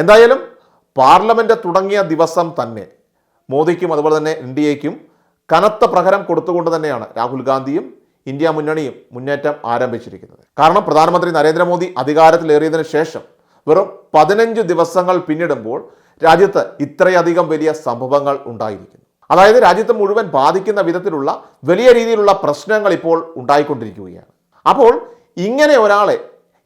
എന്തായാലും പാർലമെന്റ് തുടങ്ങിയ ദിവസം തന്നെ മോദിക്കും അതുപോലെ തന്നെ എൻ ഡി എക്കും കനത്ത പ്രഹരം കൊടുത്തുകൊണ്ട് തന്നെയാണ് രാഹുൽ ഗാന്ധിയും ഇന്ത്യ മുന്നണിയും മുന്നേറ്റം ആരംഭിച്ചിരിക്കുന്നത്. കാരണം പ്രധാനമന്ത്രി നരേന്ദ്രമോദി അധികാരത്തിലേറിയതിനു ശേഷം വെറും പതിനഞ്ച് ദിവസങ്ങൾ പിന്നിടുമ്പോൾ രാജ്യത്ത് ഇത്രയധികം വലിയ സംഭവങ്ങൾ ഉണ്ടായിരിക്കുന്നു. അതായത് രാജ്യത്ത് മുഴുവൻ ബാധിക്കുന്ന വിധത്തിലുള്ള വലിയ രീതിയിലുള്ള പ്രശ്നങ്ങൾ ഇപ്പോൾ ഉണ്ടായിക്കൊണ്ടിരിക്കുകയാണ്. അപ്പോൾ ഇങ്ങനെ ഒരാളെ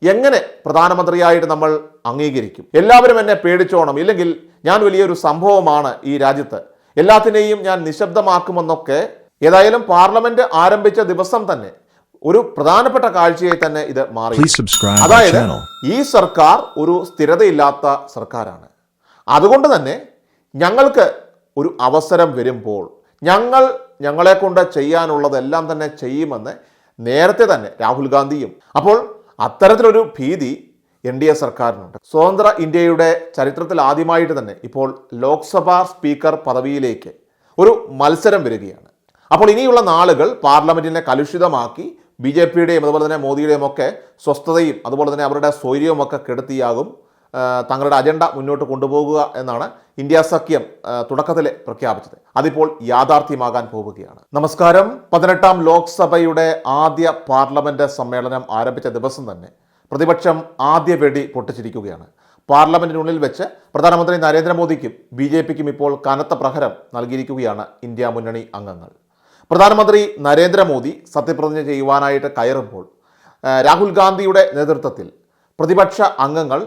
എങ്ങനെ പ്രധാനമന്ത്രിയായിട്ട് നമ്മൾ അംഗീകരിക്കും? എല്ലാവരും എന്നെ പേടിച്ചോണം. ഇല്ലെങ്കിൽ ഞാൻ വലിയൊരു സംഭവമാണ് ഈ രാജ്യത്ത്. എല്ലാത്തിനെയും ഞാൻ നിശബ്ദമാക്കുമെന്നൊക്കെ ഏതായാലും പാർലമെന്റ് ആരംഭിച്ച ദിവസം തന്നെ ഒരു പ്രധാനപ്പെട്ട കാഴ്ചയെ തന്നെ ഇത് മാറി. അതായത് ഈ സർക്കാർ ഒരു സ്ഥിരതയില്ലാത്ത സർക്കാരാണ്. അതുകൊണ്ട് തന്നെ ഞങ്ങൾക്ക് ഒരു അവസരം വരുമ്പോൾ ഞങ്ങൾ ഞങ്ങളെ കൊണ്ട് ചെയ്യാനുള്ളതെല്ലാം തന്നെ ചെയ്യുമെന്ന് നേരത്തെ തന്നെ രാഹുൽ ഗാന്ധിയും. അപ്പോൾ അത്തരത്തിലൊരു ഭീതി എൻ ഡി എ സർക്കാരിനുണ്ട്. സ്വതന്ത്ര ഇന്ത്യയുടെ ചരിത്രത്തിൽ ആദ്യമായിട്ട് തന്നെ ഇപ്പോൾ ലോക്സഭാ സ്പീക്കർ പദവിയിലേക്ക് ഒരു മത്സരം വരികയാണ്. അപ്പോൾ ഇനിയുള്ള നാളുകൾ പാർലമെന്റിനെ കലുഷിതമാക്കി ബി ജെ പിയുടെയും അതുപോലെ തന്നെ മോദിയുടെയും ഒക്കെ സ്വസ്ഥതയും അതുപോലെ തന്നെ അവരുടെ സ്വൈര്യവും ഒക്കെ കെടുത്തിയാകും. തങ്ങളുടെ അജണ്ട മുന്നോട്ട് കൊണ്ടുപോകുക എന്നാണ് ഇന്ത്യ സഖ്യം തുടക്കത്തിലെ പ്രഖ്യാപിച്ചത്. അതിപ്പോൾ യാഥാർത്ഥ്യമാകാൻ പോവുകയാണ്. നമസ്കാരം. പതിനെട്ടാം ലോക്സഭയുടെ ആദ്യ പാർലമെന്റ് സമ്മേളനം ആരംഭിച്ച ദിവസം തന്നെ പ്രതിപക്ഷം ആദ്യ വെടി പൊട്ടിച്ചിരിക്കുകയാണ്. പാർലമെന്റിനുള്ളിൽ വെച്ച് പ്രധാനമന്ത്രി നരേന്ദ്രമോദിക്കും ബി ജെ പിക്കും ഇപ്പോൾ കനത്ത പ്രഹരം നൽകിയിരിക്കുകയാണ് ഇന്ത്യ മുന്നണി അംഗങ്ങൾ. പ്രധാനമന്ത്രി നരേന്ദ്രമോദി സത്യപ്രതിജ്ഞ ചെയ്യുവാനായിട്ട് കയറുമ്പോൾ രാഹുൽ ഗാന്ധിയുടെ നേതൃത്വത്തിൽ പ്രതിപക്ഷ അംഗങ്ങൾ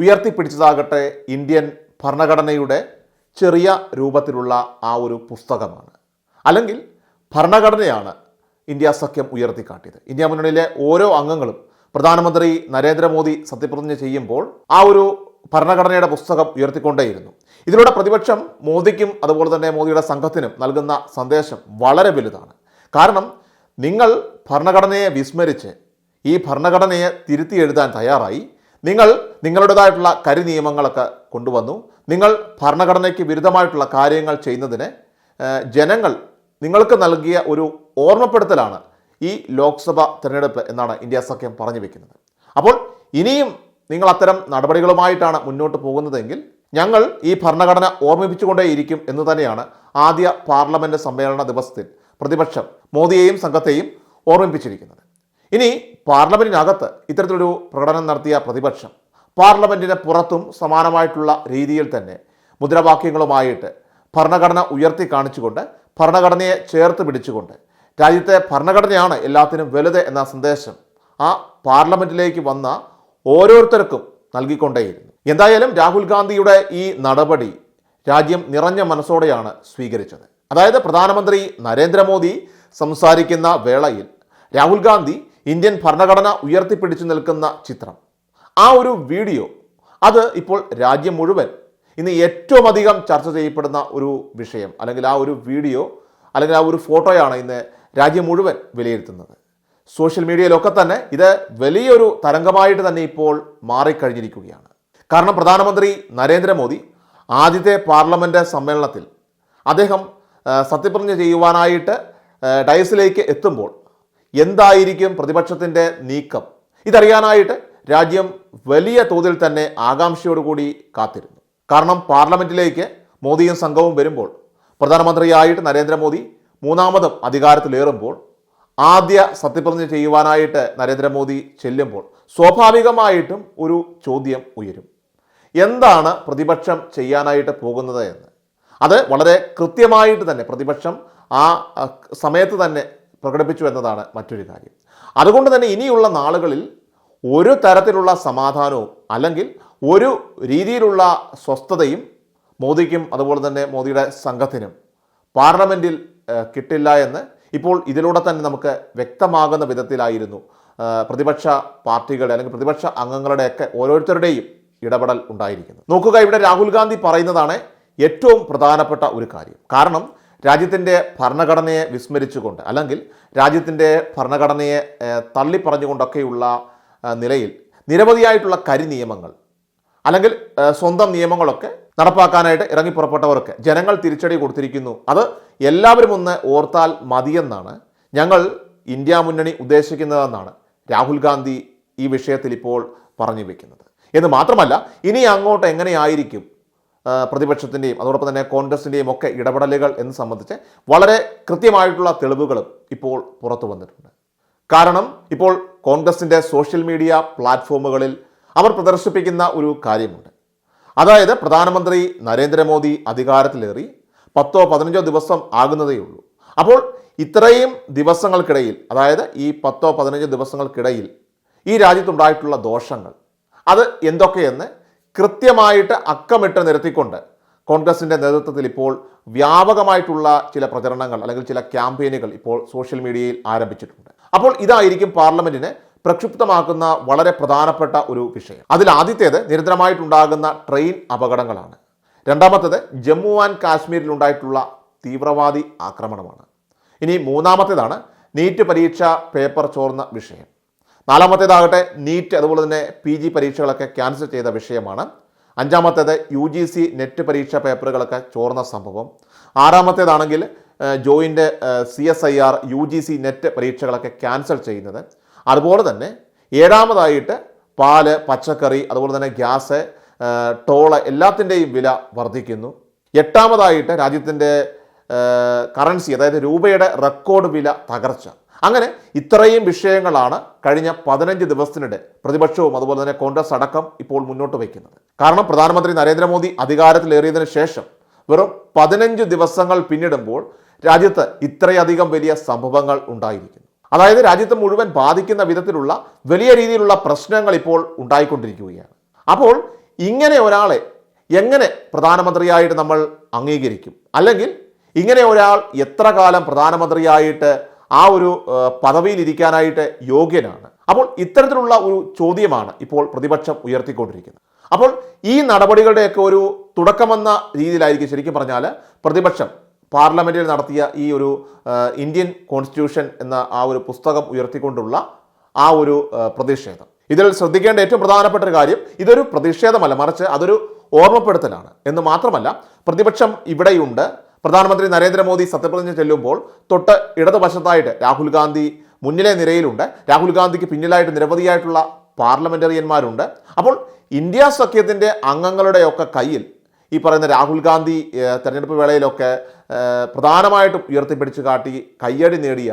ഉയർത്തിപ്പിടിച്ചതാകട്ടെ ഇന്ത്യൻ ഭരണഘടനയുടെ ചെറിയ രൂപത്തിലുള്ള ആ ഒരു പുസ്തകമാണ്. അല്ലെങ്കിൽ ഭരണഘടനയാണ് ഇന്ത്യ സഖ്യം ഉയർത്തിക്കാട്ടിയത്. ഇന്ത്യ മുന്നണിയിലെ ഓരോ അംഗങ്ങളും പ്രധാനമന്ത്രി നരേന്ദ്രമോദി സത്യപ്രതിജ്ഞ ചെയ്യുമ്പോൾ ആ ഒരു ഭരണഘടനയുടെ പുസ്തകം ഉയർത്തിക്കൊണ്ടേയിരുന്നു. ഇതിലൂടെ പ്രതിപക്ഷം മോദിക്കും അതുപോലെ തന്നെ മോദിയുടെ സംഘത്തിനും നൽകുന്ന സന്ദേശം വളരെ വലുതാണ്. കാരണം നിങ്ങൾ ഭരണഘടനയെ വിസ്മരിച്ച് ഈ ഭരണഘടനയെ തിരുത്തി എഴുതാൻ തയ്യാറായി. നിങ്ങൾ നിങ്ങളുടേതായിട്ടുള്ള കരി നിയമങ്ങളൊക്കെ കൊണ്ടുവന്നു. നിങ്ങൾ ഭരണഘടനയ്ക്ക് വിരുദ്ധമായിട്ടുള്ള കാര്യങ്ങൾ ചെയ്യുന്നതിന് ജനങ്ങൾ നിങ്ങൾക്ക് നൽകിയ ഒരു ഓർമ്മപ്പെടുത്തലാണ് ഈ ലോക്സഭ തിരഞ്ഞെടുപ്പ് എന്നാണ് ഇന്ത്യ സഖ്യം പറഞ്ഞു വെക്കുന്നത്. അപ്പോൾ ഇനിയും നിങ്ങൾ അത്തരം നടപടികളുമായിട്ടാണ് മുന്നോട്ട് പോകുന്നതെങ്കിൽ ഞങ്ങൾ ഈ ഭരണഘടന ഓർമ്മിപ്പിച്ചുകൊണ്ടേയിരിക്കും എന്ന് തന്നെയാണ് ആദ്യ പാർലമെന്റ് സമ്മേളന ദിവസത്തിൽ പ്രതിപക്ഷം മോദിയെയും സംഘത്തെയും ഓർമ്മിപ്പിച്ചിരിക്കുന്നത്. ഇനി പാർലമെന്റിനകത്ത് ഇത്തരത്തിലൊരു പ്രകടനം നടത്തിയ പ്രതിപക്ഷം പാർലമെന്റിന് പുറത്തും സമാനമായിട്ടുള്ള രീതിയിൽ തന്നെ മുദ്രാവാക്യങ്ങളുമായിട്ട് ഭരണഘടന ഉയർത്തി കാണിച്ചുകൊണ്ട് ഭരണഘടനയെ ചേർത്ത് പിടിച്ചുകൊണ്ട് രാജ്യത്തെ ഭരണഘടനയാണ് എല്ലാത്തിനും വലുത് എന്ന സന്ദേശം ആ പാർലമെന്റിലേക്ക് വന്ന ഓരോരുത്തർക്കും നൽകിക്കൊണ്ടേയിരുന്നു. എന്തായാലും രാഹുൽ ഗാന്ധിയുടെ ഈ നടപടി രാജ്യം നിറഞ്ഞ മനസ്സോടെയാണ് സ്വീകരിച്ചത്. അതായത് പ്രധാനമന്ത്രി നരേന്ദ്രമോദി സംസാരിക്കുന്ന വേളയിൽ രാഹുൽ ഗാന്ധി ഇന്ത്യൻ ഭരണഘടന ഉയർത്തിപ്പിടിച്ചു നിൽക്കുന്ന ചിത്രം. ആ ഒരു വീഡിയോ അത് ഇപ്പോൾ രാജ്യം മുഴുവൻ ഇന്ന് ഏറ്റവും അധികം ചർച്ച ചെയ്യപ്പെടുന്ന ഒരു വിഷയം അല്ലെങ്കിൽ ആ ഒരു വീഡിയോ അല്ലെങ്കിൽ ആ ഒരു ഫോട്ടോയാണ് ഇന്ന് രാജ്യം മുഴുവൻ വിലയിരുത്തുന്നത്. സോഷ്യൽ മീഡിയയിലൊക്കെ തന്നെ ഇത് വലിയൊരു തരംഗമായിട്ട് തന്നെ ഇപ്പോൾ മാറിക്കഴിഞ്ഞിരിക്കുകയാണ്. കാരണം പ്രധാനമന്ത്രി നരേന്ദ്രമോദി ആദ്യത്തെ പാർലമെന്റ് സമ്മേളനത്തിൽ അദ്ദേഹം സത്യപ്രതിജ്ഞ ചെയ്യുവാനായിട്ട് ഡയസിലേക്ക് എത്തുമ്പോൾ എന്തായിരിക്കും പ്രതിപക്ഷത്തിന്റെ നീക്കം? ഇതറിയാനായിട്ട് രാജ്യം വലിയ തോതിൽ തന്നെ ആകാംക്ഷയോടുകൂടി കാത്തിരുന്നു. കാരണം പാർലമെന്റിലേക്ക് മോദിയും സംഘവും വരുമ്പോൾ പ്രധാനമന്ത്രിയായിട്ട് നരേന്ദ്രമോദി മൂന്നാമതും അധികാരത്തിലേറുമ്പോൾ ആദ്യ സത്യപ്രതിജ്ഞ ചെയ്യുവാനായിട്ട് നരേന്ദ്രമോദി ചെല്ലുമ്പോൾ സ്വാഭാവികമായിട്ടും ഒരു ചോദ്യം ഉയരും. എന്താണ് പ്രതിപക്ഷം ചെയ്യാനായിട്ട് പോകുന്നത് എന്ന്? അത് വളരെ കൃത്യമായിട്ട് തന്നെ പ്രതിപക്ഷം ആ സമയത്ത് തന്നെ പ്രകടിപ്പിച്ചു എന്നതാണ് മറ്റൊരു കാര്യം. അതുകൊണ്ട് തന്നെ ഇനിയുള്ള നാളുകളിൽ ഒരു തരത്തിലുള്ള സമാധാനവും അല്ലെങ്കിൽ ഒരു രീതിയിലുള്ള സ്വസ്ഥതയും മോദിക്കും അതുപോലെ തന്നെ മോദിയുടെ സംഘത്തിനും പാർലമെന്റിൽ കിട്ടില്ല എന്ന് ഇപ്പോൾ ഇതിലൂടെ തന്നെ നമുക്ക് വ്യക്തമാകുന്ന വിധത്തിലായിരുന്നു. പ്രതിപക്ഷ പാർട്ടികളുടെ അല്ലെങ്കിൽ പ്രതിപക്ഷ അംഗങ്ങളുടെയൊക്കെ ഓരോരുത്തരുടെയും ഇടപെടൽ ഉണ്ടായിരിക്കുന്നത്. നോക്കുക ഇവിടെ രാഹുൽ ഗാന്ധി പറയുന്നതാണ് ഏറ്റവും പ്രധാനപ്പെട്ട ഒരു കാര്യം. കാരണം രാജ്യത്തിന്റെ ഭരണഘടനയെ വിസ്മരിച്ചുകൊണ്ട് അല്ലെങ്കിൽ രാജ്യത്തിന്റെ ഭരണഘടനയെ തള്ളിപ്പറഞ്ഞുകൊണ്ടൊക്കെയുള്ള നിലയിൽ നിരവധിയായിട്ടുള്ള കരി നിയമങ്ങൾ അല്ലെങ്കിൽ സ്വന്തം നിയമങ്ങളൊക്കെ നടപ്പാക്കാനായിട്ട് ഇറങ്ങി പുറപ്പെട്ടവർക്ക് ജനങ്ങൾ തിരിച്ചടി കൊടുത്തിരിക്കുന്നു. അത് എല്ലാവരും ഒന്ന് ഓർത്താൽ മതിയെന്നാണ് ഞങ്ങൾ ഇന്ത്യ മുന്നണി ഉദ്ദേശിക്കുന്നതെന്നാണ് രാഹുൽ ഗാന്ധി ഈ വിഷയത്തിൽ ഇപ്പോൾ പറഞ്ഞു വയ്ക്കുന്നത് എന്ന് മാത്രമല്ല ഇനി അങ്ങോട്ട് എങ്ങനെയായിരിക്കും പ്രതിപക്ഷത്തിന്റെയും അതോടൊപ്പം തന്നെ കോൺഗ്രസിന്റെയും ഒക്കെ ഇടപെടലുകൾ എന്ന് സംബന്ധിച്ച് വളരെ കൃത്യമായിട്ടുള്ള തെളിവുകളും ഇപ്പോൾ പുറത്തു വന്നിട്ടുണ്ട്. കാരണം ഇപ്പോൾ കോൺഗ്രസിന്റെ സോഷ്യൽ മീഡിയ പ്ലാറ്റ്ഫോമുകളിൽ അവർ പ്രദർശിപ്പിക്കുന്ന ഒരു കാര്യമുണ്ട്. അതായത് പ്രധാനമന്ത്രി നരേന്ദ്രമോദി അധികാരത്തിലേറി പത്തോ പതിനഞ്ചോ ദിവസം ആകുന്നതേ ഉള്ളൂ. അപ്പോൾ ഇത്രയും ദിവസങ്ങൾക്കിടയിൽ അതായത് ഈ പത്തോ പതിനഞ്ചോ ദിവസങ്ങൾക്കിടയിൽ ഈ രാജ്യത്തുണ്ടായിട്ടുള്ള ദോഷങ്ങൾ അത് എന്തൊക്കെയെന്ന് കൃത്യമായിട്ട് അക്കമിട്ട് നിരത്തിക്കൊണ്ട് കോൺഗ്രസിന്റെ നേതൃത്വത്തിൽ ഇപ്പോൾ വ്യാപകമായിട്ടുള്ള ചില പ്രചരണങ്ങൾ അല്ലെങ്കിൽ ചില ക്യാമ്പയിനുകൾ ഇപ്പോൾ സോഷ്യൽ മീഡിയയിൽ ആരംഭിച്ചിട്ടുണ്ട്. അപ്പോൾ ഇതായിരിക്കും പാർലമെന്റിനെ പ്രക്ഷുബ്ധമാക്കുന്ന വളരെ പ്രധാനപ്പെട്ട ഒരു വിഷയം. അതിൽ ആദ്യത്തേത് നിരന്തരമായിട്ടുണ്ടാകുന്ന ട്രെയിൻ അപകടങ്ങളാണ്. രണ്ടാമത്തേത് ജമ്മു ആൻഡ് കാശ്മീരിൽ ഉണ്ടായിട്ടുള്ള തീവ്രവാദി ആക്രമണമാണ്. ഇനി മൂന്നാമത്തേതാണ് നീറ്റ് പരീക്ഷ പേപ്പർ ചോർന്ന വിഷയം. നാലാമത്തേതാകട്ടെ നീറ്റ് അതുപോലെ തന്നെ പി ജി പരീക്ഷകളൊക്കെ ക്യാൻസൽ ചെയ്ത വിഷയമാണ്. അഞ്ചാമത്തേത് യു ജി സി നെറ്റ് പരീക്ഷാ പേപ്പറുകളൊക്കെ ചോർന്ന സംഭവം. ആറാമത്തേതാണെങ്കിൽ ജോയിന്റെ C S I R U G C NET പരീക്ഷകളൊക്കെ cancel ചെയ്യുന്നത്. അതുപോലെ തന്നെ ഏഴാമതായിട്ട് പാൽ പച്ചക്കറി അതുപോലെ തന്നെ ഗ്യാസ് ടോൾ എല്ലാത്തിന്റെയും വില വർദ്ധിക്കുന്നു. എട്ടാമതായിട്ട് രാജ്യത്തിന്റെ കറൻസി അതായത് രൂപയുടെ റെക്കോർഡ് വില തകർച്ച. അങ്ങനെ ഇത്രയും വിഷയങ്ങളാണ് കഴിഞ്ഞ പതിനഞ്ച് ദിവസത്തിനിടെ പ്രതിപക്ഷവും അതുപോലെ തന്നെ കോൺഗ്രസ് അടക്കം ഇപ്പോൾ മുന്നോട്ട് വയ്ക്കുന്നത്. കാരണം പ്രധാനമന്ത്രി നരേന്ദ്രമോദി അധികാരത്തിലേറിയതിനു ശേഷം വെറും പതിനഞ്ച് ദിവസങ്ങൾ പിന്നിടുമ്പോൾ രാജ്യത്ത് ഇത്രയധികം വലിയ സംഭവങ്ങൾ ഉണ്ടായിരിക്കുന്നു. അതായത് രാജ്യത്ത് മുഴുവൻ ബാധിക്കുന്ന വിധത്തിലുള്ള വലിയ രീതിയിലുള്ള പ്രശ്നങ്ങൾ ഇപ്പോൾ ഉണ്ടായിക്കൊണ്ടിരിക്കുകയാണ്. അപ്പോൾ ഇങ്ങനെ ഒരാളെ എങ്ങനെ പ്രധാനമന്ത്രിയായിട്ട് നമ്മൾ അംഗീകരിക്കും? അല്ലെങ്കിൽ ഇങ്ങനെ ഒരാൾ എത്ര കാലം പ്രധാനമന്ത്രിയായിട്ട് ആ ഒരു പദവിയിൽ ഇരിക്കാനായിട്ട് യോഗ്യനാണ്. അപ്പോൾ ഇത്തരത്തിലുള്ള ഒരു ചോദ്യമാണ് ഇപ്പോൾ പ്രതിപക്ഷം ഉയർത്തിക്കൊണ്ടിരിക്കുന്നത്. അപ്പോൾ ഈ നടപടികളുടെയൊക്കെ ഒരു തുടക്കമെന്ന രീതിയിലായിരിക്കും ശരിക്കും പറഞ്ഞാൽ പ്രതിപക്ഷം പാർലമെന്റിൽ നടത്തിയ ഈ ഒരു ഇന്ത്യൻ കോൺസ്റ്റിറ്റ്യൂഷൻ എന്ന ആ ഒരു പുസ്തകം ഉയർത്തിക്കൊണ്ടുള്ള ആ ഒരു പ്രതിഷേധം. ഇതിൽ ശ്രദ്ധിക്കേണ്ട ഏറ്റവും പ്രധാനപ്പെട്ട ഒരു കാര്യം ഇതൊരു പ്രതിഷേധമല്ല മറിച്ച് അതൊരു ഓർമ്മപ്പെടുത്തലാണ്. എന്ന് മാത്രമല്ല പ്രതിപക്ഷം ഇവിടെയുണ്ട്. പ്രധാനമന്ത്രി നരേന്ദ്രമോദി സത്യപ്രതിജ്ഞ ചെല്ലുമ്പോൾ തൊട്ട് ഇടതുവശത്തായിട്ട് രാഹുൽ ഗാന്ധി മുന്നിലെ നിരയിലുണ്ട്. രാഹുൽ ഗാന്ധിക്ക് പിന്നിലായിട്ട് നിരവധിയായിട്ടുള്ള പാർലമെന്ററിയന്മാരുണ്ട്. അപ്പോൾ ഇന്ത്യ സഖ്യത്തിന്റെ അംഗങ്ങളുടെയൊക്കെ കയ്യിൽ ഈ പറയുന്ന രാഹുൽ ഗാന്ധി തെരഞ്ഞെടുപ്പ് വേളയിലൊക്കെ പ്രധാനമായിട്ടും ഉയർത്തിപ്പിടിച്ച് കാട്ടി കയ്യടി നേടിയ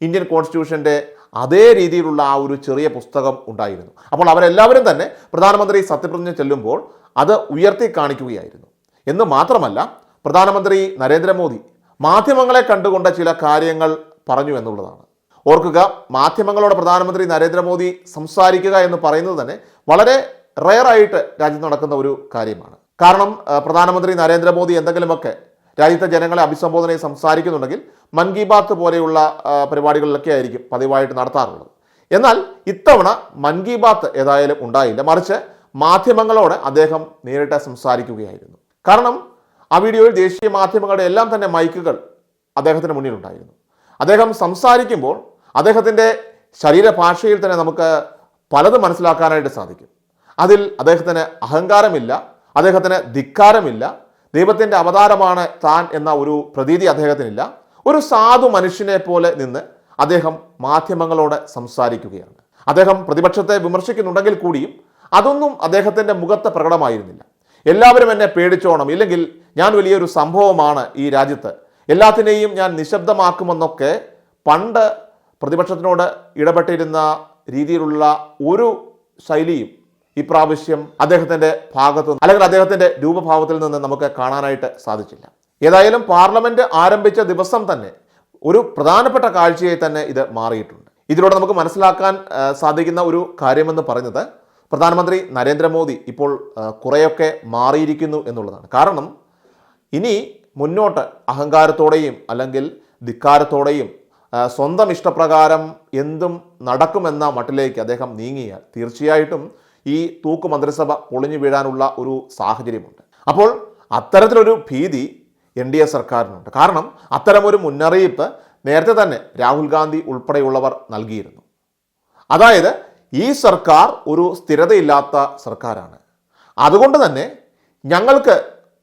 ഇന്ത്യൻ കോൺസ്റ്റിറ്റ്യൂഷന്റെ അതേ രീതിയിലുള്ള ആ ഒരു ചെറിയ പുസ്തകം ഉണ്ടായിരുന്നു. അപ്പോൾ അവരെല്ലാവരും തന്നെ പ്രധാനമന്ത്രി സത്യപ്രതിജ്ഞ ചെല്ലുമ്പോൾ അത് ഉയർത്തി കാണിക്കുകയായിരുന്നു. എന്ന് മാത്രമല്ല പ്രധാനമന്ത്രി നരേന്ദ്രമോദി മാധ്യമങ്ങളെ കണ്ടുകൊണ്ട ചില കാര്യങ്ങൾ പറഞ്ഞു എന്നുള്ളതാണ്. ഓർക്കുക മാധ്യമങ്ങളോട് പ്രധാനമന്ത്രി നരേന്ദ്രമോദി സംസാരിക്കുക എന്ന് പറയുന്നത് തന്നെ വളരെ റെയറായിട്ട് രാജ്യത്ത് നടക്കുന്ന ഒരു കാര്യമാണ്. കാരണം പ്രധാനമന്ത്രി നരേന്ദ്രമോദി എന്തെങ്കിലുമൊക്കെ രാജ്യത്തെ ജനങ്ങളെ അഭിസംബോധന സംസാരിക്കുന്നുണ്ടെങ്കിൽ മൻ കി ബാത്ത് പോലെയുള്ള പരിപാടികളിലൊക്കെ ആയിരിക്കും പതിവായിട്ട് നടത്താറുള്ളത്. എന്നാൽ ഇത്തവണ മൻ കി ബാത്ത് ഏതായാലും ഉണ്ടായില്ല. മറിച്ച് മാധ്യമങ്ങളോട് അദ്ദേഹം നേരിട്ട് സംസാരിക്കുകയായിരുന്നു. കാരണം ആ വീഡിയോയിൽ ദേശീയ മാധ്യമങ്ങളുടെ എല്ലാം തന്നെ മൈക്കുകൾ അദ്ദേഹത്തിന് മുന്നിലുണ്ടായിരുന്നു. അദ്ദേഹം സംസാരിക്കുമ്പോൾ അദ്ദേഹത്തിന്റെ ശരീരഭാഷയിൽ തന്നെ നമുക്ക് പലതും മനസ്സിലാക്കാനായിട്ട് സാധിക്കും. അതിൽ അദ്ദേഹത്തിന് അഹങ്കാരമില്ല അദ്ദേഹത്തിന് ധിക്കാരമില്ല ദൈവത്തിന്റെ അവതാരമാണ് താൻ എന്ന ഒരു പ്രതീതി അദ്ദേഹത്തിനില്ല. ഒരു സാധു മനുഷ്യനെ പോലെ നിന്ന് അദ്ദേഹം മാധ്യമങ്ങളോട് സംസാരിക്കുകയാണ്. അദ്ദേഹം പ്രതിപക്ഷത്തെ വിമർശിക്കുന്നുണ്ടെങ്കിൽ കൂടിയും അതൊന്നും അദ്ദേഹത്തിന്റെ മുഖത്ത് പ്രകടമായിരുന്നില്ല. എല്ലാവരും എന്നെ പേടിച്ചോണം ഇല്ലെങ്കിൽ ഞാൻ വലിയൊരു സംഭവമാണ് ഈ രാജ്യത്ത്. എല്ലാത്തിനെയും ഞാൻ നിശബ്ദമാക്കുമെന്നൊക്കെ പണ്ട് പ്രതിപക്ഷത്തിനോട് ഇടപെട്ടിരുന്ന രീതിയിലുള്ള ഒരു ശൈലിയും ഇപ്രാവശ്യം അദ്ദേഹത്തിന്റെ ഭാഗത്തു അല്ലെങ്കിൽ അദ്ദേഹത്തിന്റെ രൂപഭാവത്തിൽ നിന്ന് നമുക്ക് കാണാനായിട്ട് സാധിച്ചില്ല. ഏതായാലും പാർലമെന്റ് ആരംഭിച്ച ദിവസം തന്നെ ഒരു പ്രധാനപ്പെട്ട കാഴ്ചയായി തന്നെ ഇത് മാറിയിട്ടുണ്ട്. ഇതിലൂടെ നമുക്ക് മനസ്സിലാക്കാൻ സാധിക്കുന്ന ഒരു കാര്യമെന്ന് പറയുന്നത് പ്രധാനമന്ത്രി നരേന്ദ്രമോദി ഇപ്പോൾ കുറേയൊക്കെ മാറിയിരിക്കുന്നു എന്നുള്ളതാണ്. കാരണം ഇനി മുന്നോട്ട് അഹങ്കാരത്തോടെയും അല്ലെങ്കിൽ ധിക്കാരത്തോടെയും സ്വന്തം ഇഷ്ടപ്രകാരം എന്തും നടക്കുമെന്ന മട്ടിലേക്ക് അദ്ദേഹം നീങ്ങിയാൽ തീർച്ചയായിട്ടും ഈ തൂക്ക് മന്ത്രിസഭ പൊളിഞ്ഞു വീഴാനുള്ള ഒരു സാഹചര്യമുണ്ട്. അപ്പോൾ അത്തരത്തിലൊരു ഭീതി എൻ ഡി എ സർക്കാരിനുണ്ട്. കാരണം അത്തരമൊരു മുന്നറിയിപ്പ് നേരത്തെ തന്നെ രാഹുൽ ഗാന്ധി ഉൾപ്പെടെയുള്ളവർ നൽകിയിരുന്നു. അതായത് ഈ സർക്കാർ ഒരു സ്ഥിരതയില്ലാത്ത സർക്കാരാണ്. അതുകൊണ്ട് തന്നെ ഞങ്ങൾക്ക്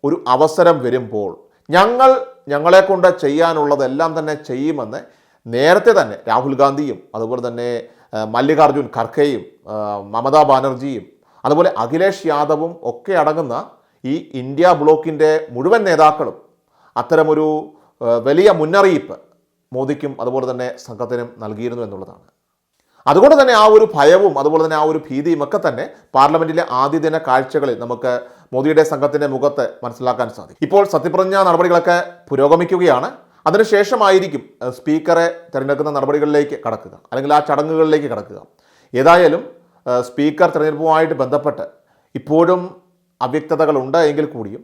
ഒരു അവസരം വരുമ്പോൾ ഞങ്ങൾ ഞങ്ങളെ കൊണ്ട് ചെയ്യാനുള്ളതെല്ലാം തന്നെ ചെയ്യുമെന്ന് നേരത്തെ തന്നെ രാഹുൽ ഗാന്ധിയും അതുപോലെ തന്നെ മല്ലികാർജുൻ ഖർഗെയും മമതാ ബാനർജിയും അതുപോലെ അഖിലേഷ് യാദവും ഒക്കെ അടങ്ങുന്ന ഈ ഇന്ത്യ ബ്ലോക്കിന്റെ മുഴുവൻ നേതാക്കളും അത്തരമൊരു വലിയ മുന്നറിയിപ്പ് മോദിക്കും അതുപോലെ തന്നെ സംഘത്തിനും നൽകിയിരുന്നു എന്നുള്ളതാണ്. അതുകൊണ്ട് തന്നെ ആ ഒരു ഭയവും അതുപോലെ തന്നെ ആ ഒരു ഭീതിയും ഒക്കെ തന്നെ പാർലമെന്റിലെ ആദ്യ ദിന കാഴ്ചകളിൽ നമുക്ക് മോദിയുടെ സംഘത്തിന്റെ മുഖത്ത് മനസ്സിലാക്കാൻ സാധിക്കും. ഇപ്പോൾ സത്യപ്രതിജ്ഞാ നടപടികളൊക്കെ പുരോഗമിക്കുകയാണ്. അതിനുശേഷമായിരിക്കും സ്പീക്കറെ തിരഞ്ഞെടുക്കുന്ന നടപടികളിലേക്ക് കടക്കുക. അല്ലെങ്കിൽ ആ ചടങ്ങുകളിലേക്ക് കടക്കുക. ഏതായാലും സ്പീക്കർ തിരഞ്ഞെടുപ്പുമായിട്ട് ബന്ധപ്പെട്ട് ഇപ്പോഴും അവ്യക്തതകളുണ്ട് എങ്കിൽ കൂടിയും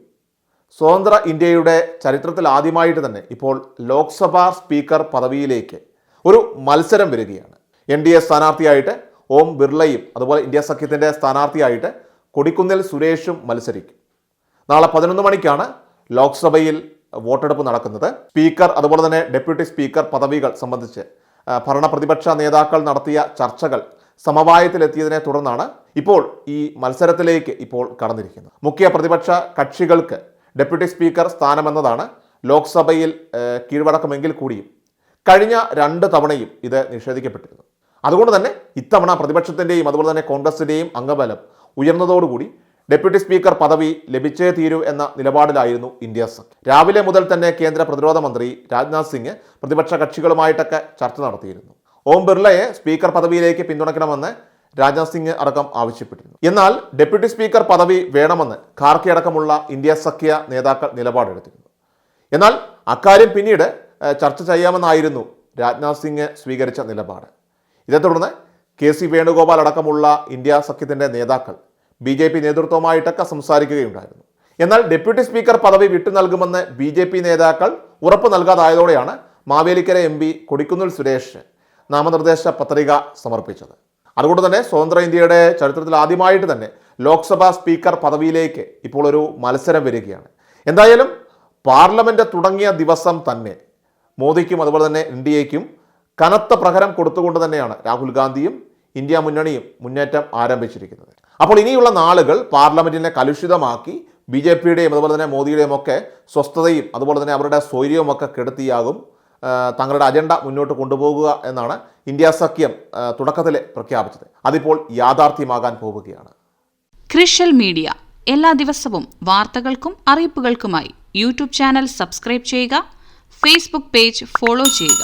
സ്വതന്ത്ര ഇന്ത്യയുടെ ചരിത്രത്തിൽ ആദ്യമായിട്ട് തന്നെ ഇപ്പോൾ ലോക്സഭാ സ്പീക്കർ പദവിയിലേക്ക് ഒരു മത്സരം വരികയാണ്. എൻ ഡി എ സ്ഥാനാർത്ഥിയായിട്ട് ഓം ബിർളയും അതുപോലെ ഇന്ത്യ സഖ്യത്തിന്റെ സ്ഥാനാർത്ഥിയായിട്ട് കൊടിക്കുന്നിൽ സുരേഷും മത്സരിക്കും. നാളെ പതിനൊന്ന് മണിക്കാണ് ലോക്സഭയിൽ വോട്ടെടുപ്പ് നടക്കുന്നത്. സ്പീക്കർ അതുപോലെ തന്നെ ഡെപ്യൂട്ടി സ്പീക്കർ പദവികൾ സംബന്ധിച്ച് ഭരണപ്രതിപക്ഷ ഭരണ പ്രതിപക്ഷ നേതാക്കൾ നടത്തിയ ചർച്ചകൾ സമവായത്തിലെത്തിയതിനെ തുടർന്നാണ് ഇപ്പോൾ ഈ മത്സരത്തിലേക്ക് ഇപ്പോൾ കടന്നിരിക്കുന്നത്. മുഖ്യ പ്രതിപക്ഷ കക്ഷികൾക്ക് ഡെപ്യൂട്ടി സ്പീക്കർ സ്ഥാനമെന്നതാണ് ലോക്സഭയിൽ ഏഹ്, കീഴ്വഴക്കമെങ്കിൽ കൂടിയും കഴിഞ്ഞ രണ്ട് തവണയും ഇത് നിഷേധിക്കപ്പെട്ടിരുന്നു അതുകൊണ്ട് തന്നെ ഇത്തവണ പ്രതിപക്ഷത്തിന്റെയും അതുപോലെ തന്നെ കോൺഗ്രസിന്റെയും അംഗബലം ഉയർന്നതോടുകൂടി ഡെപ്യൂട്ടി സ്പീക്കർ പദവി ലഭിച്ചേ തീരൂ എന്ന നിലപാടിലായിരുന്നു ഇന്ത്യ സഖ്യം. രാവിലെ മുതൽ തന്നെ കേന്ദ്ര പ്രതിരോധ മന്ത്രി രാജ്നാഥ് സിംഗ് പ്രതിപക്ഷ കക്ഷികളുമായിട്ടൊക്കെ ചർച്ച നടത്തിയിരുന്നു. ഓം ബിർളയെ സ്പീക്കർ പദവിയിലേക്ക് പിന്തുണയ്ക്കണമെന്ന് രാജ്നാഥ് സിംഗ് അടക്കം ആവശ്യപ്പെട്ടിരുന്നു. എന്നാൽ ഡെപ്യൂട്ടി സ്പീക്കർ പദവി വേണമെന്ന് ഖാർക്കി അടക്കമുള്ള ഇന്ത്യ സഖ്യ നേതാക്കൾ നിലപാടെടുത്തിരുന്നു. എന്നാൽ അക്കാര്യം പിന്നീട് ചർച്ച ചെയ്യാമെന്നായിരുന്നു രാജ്നാഥ് സിംഗ് സ്വീകരിച്ച നിലപാട്. ഇതേ തുടർന്ന് കെ സി വേണുഗോപാൽ അടക്കമുള്ള ഇന്ത്യ സഖ്യത്തിന്റെ നേതാക്കൾ ബി ജെ പി നേതൃത്വമായിട്ടൊക്കെ സംസാരിക്കുകയുണ്ടായിരുന്നു. എന്നാൽ ഡെപ്യൂട്ടി സ്പീക്കർ പദവി വിട്ടു നൽകുമെന്ന് ബി ജെ പി നേതാക്കൾ ഉറപ്പ് നൽകാതായതോടെയാണ് മാവേലിക്കര എം പി കൊടിക്കുന്നിൽ സുരേഷ് നാമനിർദ്ദേശ പത്രിക സമർപ്പിച്ചത്. അതുകൊണ്ട് തന്നെ സ്വതന്ത്ര ഇന്ത്യയുടെ ചരിത്രത്തിൽ ആദ്യമായിട്ട് തന്നെ ലോക്സഭാ സ്പീക്കർ പദവിയിലേക്ക് ഇപ്പോൾ ഒരു മത്സരം വരികയാണ്. എന്തായാലും പാർലമെന്റ് തുടങ്ങിയ ദിവസം തന്നെ മോദിക്കും അതുപോലെ തന്നെ ഇന്ത്യയ്ക്കും കനത്ത പ്രഹരം കൊടുത്തുകൊണ്ട് തന്നെയാണ് രാഹുൽ ഗാന്ധിയും ഇന്ത്യ മുന്നണിയും മുന്നേറ്റം ആരംഭിച്ചിരിക്കുന്നത്. അപ്പോൾ ഇനിയുള്ള നാളുകൾ പാർലമെന്റിനെ കലുഷിതമാക്കി ബി ജെ പിയുടെയും അതുപോലെ തന്നെ മോദിയുടെയും ഒക്കെ സ്വസ്ഥതയും അതുപോലെ തന്നെ അവരുടെ സ്വൈര്യവും ഒക്കെ കെടുത്തിയാകും തങ്ങളുടെ അജണ്ട മുന്നോട്ട് കൊണ്ടുപോകുക എന്നാണ് ഇന്ത്യ സഖ്യം തുടക്കത്തിൽ പ്രഖ്യാപിച്ചത്. അതിപ്പോൾ യാഥാർത്ഥ്യമാകാൻ പോവുകയാണ്. ക്രിഷ്യൽ മീഡിയ എല്ലാ ദിവസവും വാർത്തകൾക്കും അറിയിപ്പുകൾക്കുമായി യൂട്യൂബ് ചാനൽ സബ്സ്ക്രൈബ് ചെയ്യുക ഫേസ്ബുക്ക് പേജ് ഫോളോ ചെയ്യുക.